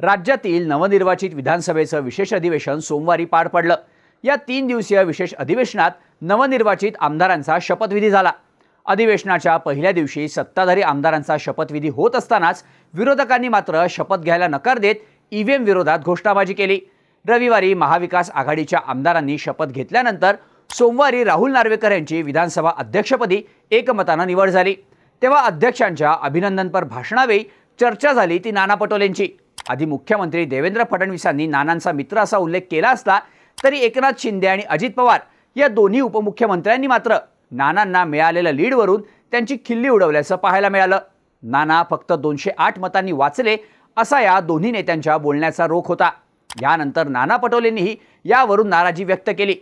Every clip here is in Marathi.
राज्यातील नवनिर्वाचित विधानसभेचं विशेष अधिवेशन सोमवारी पार पडलं. या तीन दिवसीय विशेष अधिवेशनात नवनिर्वाचित आमदारांचा शपथविधी झाला. अधिवेशनाच्या पहिल्या दिवशी सत्ताधारी आमदारांचा शपथविधी होत असतानाच विरोधकांनी मात्र शपथ घ्यायला नकार देत ईव्हीएम विरोधात घोषणाबाजी केली. रविवारी महाविकास आघाडीच्या आमदारांनी शपथ घेतल्यानंतर सोमवारी राहुल नार्वेकर यांची विधानसभा अध्यक्षपदी एकमतानं निवड झाली. तेव्हा अध्यक्षांच्या अभिनंदनपर भाषणावेळी चर्चा झाली ती नाना पटोलेंची. आधी मुख्यमंत्री देवेंद्र फडणवीसांनी नानांचा मित्र असा उल्लेख केला असला तरी एकनाथ शिंदे आणि अजित पवार या दोन्ही उपमुख्यमंत्र्यांनी मात्र नानांना मिळालेल्या लीडवरून त्यांची खिल्ली उडवल्याचं पाहायला मिळालं. नाना फक्त दोनशे आठ मतांनी वाचले असा या दोन्ही नेत्यांच्या बोलण्याचा रोख होता. यानंतर नाना पटोलेंनीही यावरून नाराजी व्यक्त केली.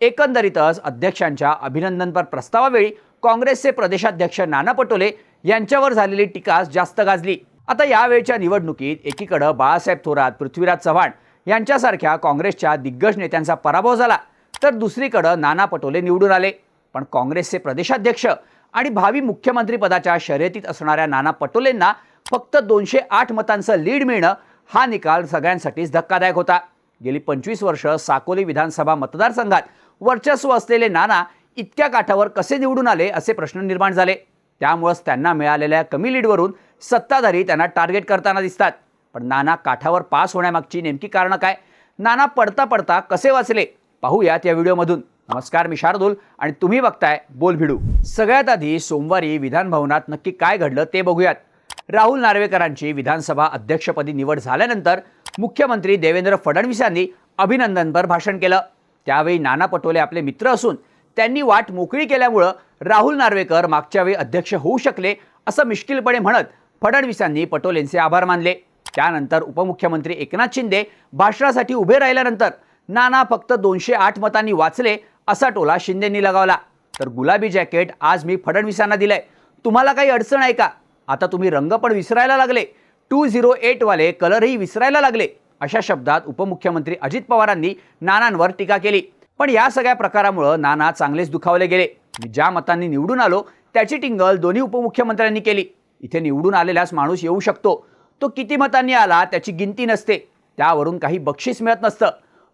एकंदरीतच अध्यक्षांच्या अभिनंदनपर प्रस्तावावेळी काँग्रेसचे प्रदेशाध्यक्ष नाना पटोले यांच्यावर झालेली टीका जास्त गाजली. आता यावेळच्या निवडणुकीत एकीकडं बाळासाहेब थोरात पृथ्वीराज चव्हाण यांच्यासारख्या काँग्रेसच्या दिग्गज नेत्यांचा पराभव झाला तर दुसरीकडं नाना पटोले निवडून आले. पण काँग्रेसचे प्रदेशाध्यक्ष आणि भावी मुख्यमंत्रीपदाच्या शर्यतीत असणाऱ्या नाना पटोलेंना फक्त दोनशे आठ मतांचं लीड मिळणं हा निकाल सगळ्यांसाठीच धक्कादायक होता. गेली पंचवीस वर्ष साकोली विधानसभा मतदारसंघात वर्चस्व असलेले नाना इतक्या काठावर कसे निवडून आले असे प्रश्न निर्माण झाले. त्यामुळंच त्यांना मिळालेल्या कमी लीडवरून सत्ताधारी त्यांना टार्गेट करताना दिसतात. पण नाना काठावर पास होण्यामागची नेमकी कारणं काय? नाना पडता पडता कसे वाचले? पाहूयात या व्हिडिओमधून. नमस्कार मी शार्दूल आणि तुम्ही बघताय बोल भिडू. सगळ्यात आधी सोमवारी विधानभवनात नक्की काय घडलं ते बघूयात. राहुल नार्वेकरांची विधानसभा अध्यक्षपदी निवड झाल्यानंतर मुख्यमंत्री देवेंद्र फडणवीस यांनी अभिनंदनपर भाषण केलं. त्यावेळी नाना पटोले आपले मित्र असून त्यांनी वाट मोकळी केल्यामुळं राहुल नार्वेकर मागच्या वेळी अध्यक्ष होऊ शकले असं मिश्किलपणे म्हणत फडणवीसांनी पटोलेंचे आभार मानले. त्यानंतर उपमुख्यमंत्री एकनाथ शिंदे भाषणासाठी उभे राहिल्यानंतर नाना फक्त दोनशे आठ मतांनी वाचले असा टोला शिंदेंनी लगावला. तर गुलाबी जॅकेट आज मी फडणवीसांना दिलंय. तुम्हाला काही अडचण आहे का? आता तुम्ही रंग पण विसरायला लागले. टू झिरो एटवाले कलरही विसरायला लागले. अशा शब्दात उपमुख्यमंत्री अजित पवारांनी नानांवर टीका केली. पण या सगळ्या प्रकारामुळं नाना चांगलेच दुखावले गेले. मी ज्या मतांनी निवडून आलो त्याची टिंगल दोन्ही उपमुख्यमंत्र्यांनी केली. इथे निवडून आलेलाच माणूस येऊ शकतो. तो किती मतांनी आला त्याची गिनती नसते. त्यावरून काही बक्षीस मिळत नसतं.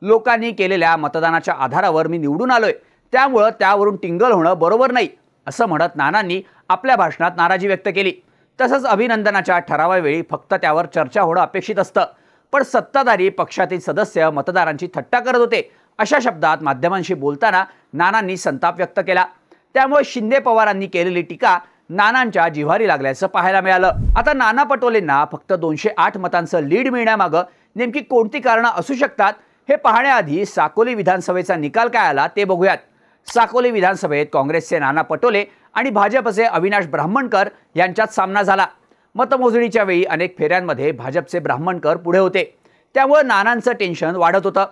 लोकांनी केलेल्या मतदानाच्या आधारावर मी निवडून आलोय. त्यामुळं त्यावरून टिंगल होणं बरोबर नाही असं म्हणत नानांनी आपल्या भाषणात नाराजी व्यक्त केली. तसंच अभिनंदनाच्या ठरावावेळी फक्त त्यावर चर्चा होणं अपेक्षित असतं. पण सत्ताधारी पक्षातील सदस्य मतदारांची थट्टा करत होते. अशा शब्दात माध्यमांशी बोलताना नानांनी संताप व्यक्त केला. त्यामुळे शिंदे पवारांनी केलेली टीका नानांच्या जिव्हारी लागल्याचं पाहायला मिळालं. आता नाना पटोलेंना फक्त दोनशे आठ मतांचं लीड मिळण्यामागं नेमकी कोणती कारणं असू शकतात हे पाहण्याआधी साकोली विधानसभेचा निकाल काय आला ते बघूयात. साकोली विधानसभेत काँग्रेसचे नाना पटोले आणि भाजपचे अविनाश ब्राह्मणकर यांच्यात सामना झाला. मतमोजणीच्या वेळी अनेक फेऱ्यांमध्ये भाजपचे ब्राह्मणकर पुढे होते. त्यामुळं नानांचं टेन्शन वाढत होतं.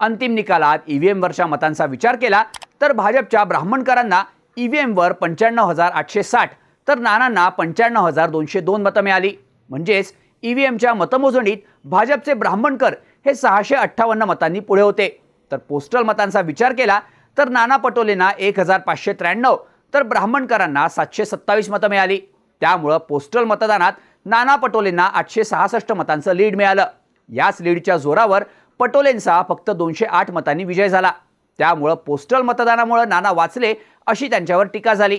अंतिम निकालात ईव्हीएमवरच्या मतांचा विचार केला तर भाजपच्या ब्राह्मणकरांना ईव्हीएमवर पंच्याण्णव हजार आठशे साठ तर नानांना पंच्याण्णव हजार दोनशे दोन मतं मिळाली. म्हणजेच ईव्हीएमच्या मतमोजणीत भाजपचे ब्राह्मणकर हे सहाशे अठ्ठावन्न मतांनी पुढे होते. तर पोस्टल मतांचा विचार केला तर नाना पटोलेंना एक हजार पाचशे त्र्याण्णव तर ब्राह्मणकरांना सातशे सत्तावीस मतं मिळाली. त्यामुळं पोस्टल मतदानात नाना पटोलेंना आठशे सहासष्ट मतांचं लीड मिळालं. याच लीडच्या जोरावर पटोलेंचा फक्त दोनशे आठ मतांनी विजय झाला. त्यामुळं पोस्टल मतदानामुळं नाना वाचले अशी त्यांच्यावर टीका झाली.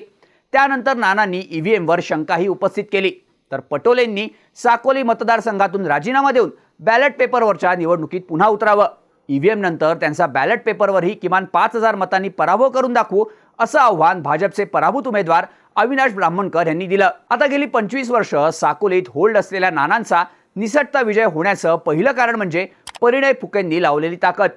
त्यानंतर नानांनी ई व्ही एमवर शंकाही उपस्थित केली. तर पटोलेंनी साकोली मतदारसंघातून राजीनामा देऊन बॅलेट पेपरवरच्या निवडणुकीत पुन्हा उतरावं. ई व्ही नंतर त्यांचा बॅलेट पेपरवरही किमान पाच हजार मतांनी पराभव करून दाखवू असं आव्हान भाजपचे पराभूत उमेदवार अविनाश ब्राह्मणकर यांनी दिलं. आता गेली पंचवीस वर्ष साकोलीत होल्ड असलेल्या नानांचा निसटता विजय होण्याचं पहिलं कारण म्हणजे परिणय फुकेंनी लावलेली ताकद.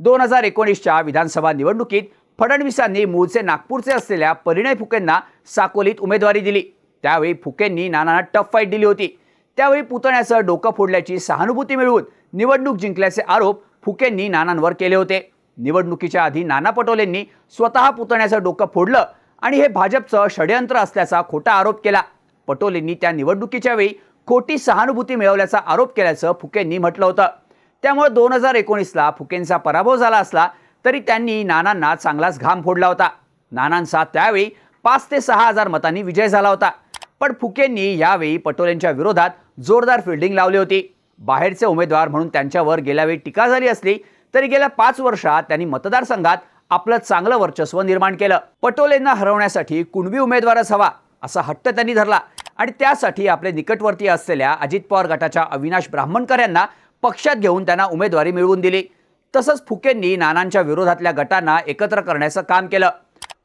दोन हजार एकोणीसच्या विधानसभा निवडणुकीत फडणवीसांनी मूळचे नागपूरचे असलेल्या परिणय फुकेंना साकोलीत उमेदवारी दिली. त्यावेळी फुकेंनी नानांना टफ फाईट दिली होती. त्यावेळी पुतण्याचं डोकं फोडल्याची सहानुभूती मिळवून निवडणूक जिंकल्याचे आरोप फुकेंनी नानांवर केले होते. निवडणुकीच्या आधी नाना पटोलेंनी स्वतः पुतण्याचं डोकं फोडलं आणि हे भाजपचं षडयंत्र असल्याचा खोटा आरोप केला. पटोलेंनी त्या निवडणुकीच्या वेळी खोटी सहानुभूती मिळवल्याचा आरोप केल्याचं फुकेंनी म्हटलं होतं. त्यामुळे दोन हजार एकोणीसला फुकेंचा पराभव झाला असला तरी त्यांनी नानांना चांगलाच घाम फोडला होता. नानांचा त्यावेळी पाच ते सहा हजार मतांनी विजय झाला होता. पण फुकेंनी यावेळी पटोलेंच्या विरोधात जोरदार फिल्डिंग लावली होती. बाहेरचे उमेदवार म्हणून त्यांच्यावर गेल्या वेळी टीका झाली असली तरी गेल्या पाच वर्षात त्यांनी मतदारसंघात आपलं चांगलं वर्चस्व निर्माण केलं. पटोलेंना हरवण्यासाठी कुणबी उमेदवारच हवा असा हट्ट त्यांनी धरला. आणि त्यासाठी आपले निकटवर्तीय असलेल्या अजित पवार गटाच्या अविनाश ब्राह्मणकर यांना पक्षात घेऊन त्यांना उमेदवारी मिळवून दिली. तसंच फुकेंनी नानांच्या विरोधातल्या गटांना एकत्र करण्याचं काम केलं.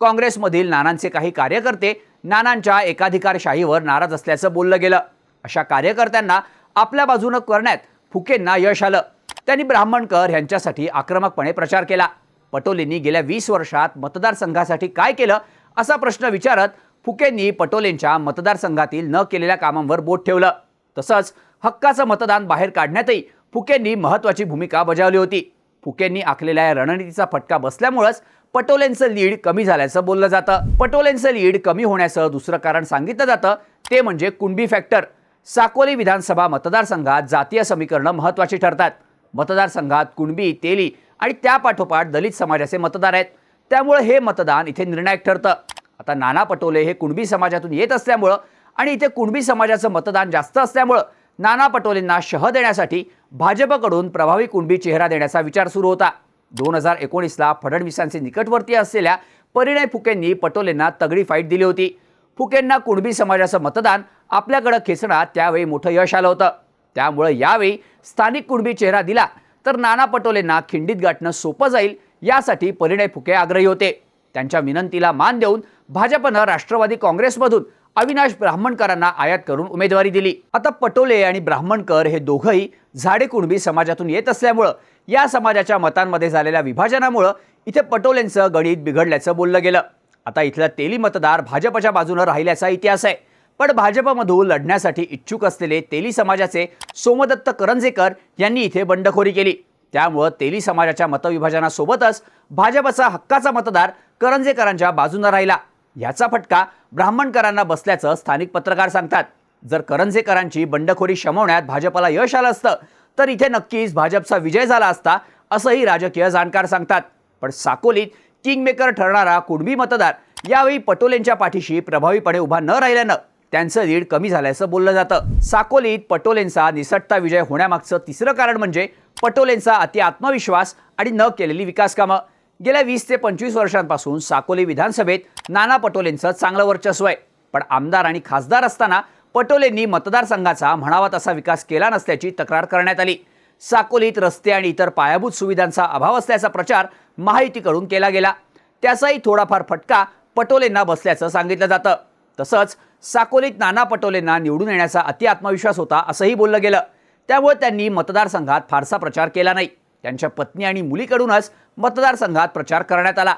काँग्रेसमधील नानांचे काही कार्यकर्ते नानांच्या एकाधिकारशाहीवर नाराज असल्याचं बोललं गेलं. अशा कार्यकर्त्यांना आपल्या बाजूनं करण्यात फुकेंना यश आलं. त्यांनी ब्राह्मणकर यांच्यासाठी आक्रमकपणे प्रचार केला. पटोलेंनी गेल्या वीस वर्षात मतदारसंघासाठी काय केलं असा प्रश्न विचारत फुकेंनी पटोलेंच्या मतदारसंघातील न केलेल्या कामांवर बोट ठेवलं. तसंच हक्काचं मतदान बाहेर काढण्यातही फुकेंनी महत्त्वाची भूमिका बजावली होती. फुकेंनी आखलेल्या या रणनीतीचा फटका बसल्यामुळंच पटोलेंचं लीड कमी झाल्याचं बोललं जातं. पटोलेंचं लीड कमी होण्याचं दुसरं कारण सांगितलं जातं ते म्हणजे कुणबी फॅक्टर. साकोली विधानसभा मतदारसंघात जातीय समीकरणं महत्त्वाची ठरतात. मतदारसंघात कुणबी तेली आणि त्यापाठोपाठ दलित समाजाचे मतदार आहेत. त्यामुळे हे मतदान इथे निर्णायक ठरतं. आता नाना पटोले हे कुणबी समाजातून येत असल्यामुळं आणि इथे कुणबी समाजाचं मतदान जास्त असल्यामुळं नाना पटोलेंना शह देण्यासाठी भाजपकडून प्रभावी कुणबी चेहरा देण्याचा विचार सुरू होता. दोन हजार एकोणीसला फडणवीसांचे निकटवर्ती असलेल्या परिणय फुकेंनी पटोलेंना तगडी फाईट दिली होती. फुकेंना कुणबी समाजाचं मतदान आपल्याकडं खेचणं त्यावेळी मोठं यश आलं होतं. त्यामुळं यावेळी स्थानिक कुणबी चेहरा दिला तर नाना पटोलेंना खिंडीत गाठणं सोपं जाईल यासाठी परिणय फुके आग्रही होते. त्यांच्या विनंतीला मान देऊन भाजपनं राष्ट्रवादी काँग्रेसमधून अविनाश ब्राह्मणकरांना आयात करून उमेदवारी दिली. आता पटोले आणि ब्राह्मणकर हे दोघंही झाडे कुणबी समाजातून येत असल्यामुळं या समाजाच्या मतांमध्ये झालेल्या विभाजनामुळं इथे पटोलेंचं गणित बिघडल्याचं बोललं गेलं. आता इथला तेली मतदार भाजपच्या बाजूनं राहिल्याचा इतिहास आहे. पण भाजपमधून लढण्यासाठी इच्छुक असलेले तेली समाजाचे सोमदत्त करंजेकर यांनी इथे बंडखोरी केली. त्यामुळं तेली समाजाच्या मतविभाजनासोबतच भाजपचा हक्काचा मतदार करंजेकरांच्या बाजूनं राहिला. याचा फटका ब्राह्मणकरांना बसल्याचं स्थानिक पत्रकार सांगतात. जर करंजेकरांची बंडखोरी शमवण्यात भाजपला यश आलं असतं तर इथे नक्कीच भाजपचा विजय झाला असता असंही राजकीय जाणकार सांगतात. पण साकोलीत किंगमेकर ठरणारा कुणबी मतदार यावेळी पटोलेंच्या पाठीशी प्रभावीपणे उभा न राहिल्यानं त्यांचं लीड कमी झाल्याचं बोललं जातं. साकोलीत पटोलेंचा निसटता विजय होण्यामागचं तिसरं कारण म्हणजे पटोलेंचा अति आत्मविश्वास आणि न केलेली विकास कामं गेल्या वीस ते पंचवीस वर्षांपासून साकोली विधानसभेत नाना पटोलेंचं चांगलं वर्चस्व आहे. पण आमदार आणि खासदार असताना पटोलेंनी मतदारसंघाचा म्हणावा तसा विकास केला नसल्याची तक्रार करण्यात आली. साकोलीत रस्ते आणि इतर पायाभूत सुविधांचा अभाव असल्याचा प्रचार महायुतीकडून केला गेला. त्याचाही थोडाफार फटका पटोलेंना बसल्याचं सांगितलं जातं. तसंच साकोलीत नाना पटोलेंना निवडून येण्याचा अति आत्मविश्वास होता असंही बोललं गेलं. त्यामुळे त्यांनी मतदारसंघात फारसा प्रचार केला नाही. त्यांच्या पत्नी आणि मुलीकडूनच मतदारसंघात प्रचार करण्यात आला.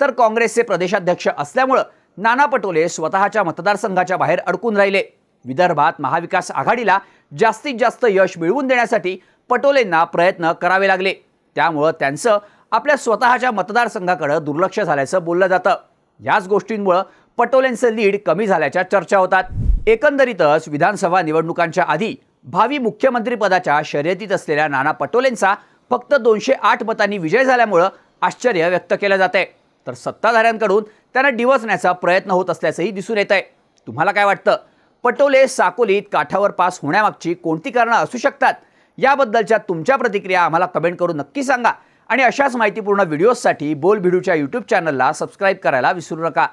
तर काँग्रेसचे प्रदेशाध्यक्ष असल्यामुळं नाना पटोले स्वतःच्या मतदारसंघाच्या बाहेर अडकून राहिले. विदर्भात महाविकास आघाडीला जास्तीत जास्त यश मिळवून देण्यासाठी पटोलेंना प्रयत्न करावे लागले. त्यामुळं त्यांचं आपल्या स्वतःच्या मतदारसंघाकडं दुर्लक्ष झाल्याचं बोललं जातं. याच गोष्टींमुळं पटोलेंचं लीड कमी झाल्याच्या चर्चा होतात. एकंदरीतच विधानसभा निवडणुकांच्या आधी भावी मुख्यमंत्रीपदाच्या शर्यतीत असलेल्या नाना पटोलेंचा फक्त दोनशे आठ मतांनी विजय झाल्यामुळं आश्चर्य व्यक्त केलं जात आहे तर सत्ताधाऱ्यांकडून त्यांना डिवचण्याचा प्रयत्न होत असल्याचंही दिसून येत आहे तुम्हाला काय वाटतं? पटोले साकोलीत काठावर पास होण्यामागची कोणती कारणं असू शकतात? याबद्दलच्या तुमच्या प्रतिक्रिया आम्हाला कमेंट करून नक्की सांगा. आणि अशाच माहितीपूर्ण व्हिडिओजसाठी बोल भिडूच्या यूट्यूब चॅनलला सबस्क्राईब करायला विसरू नका.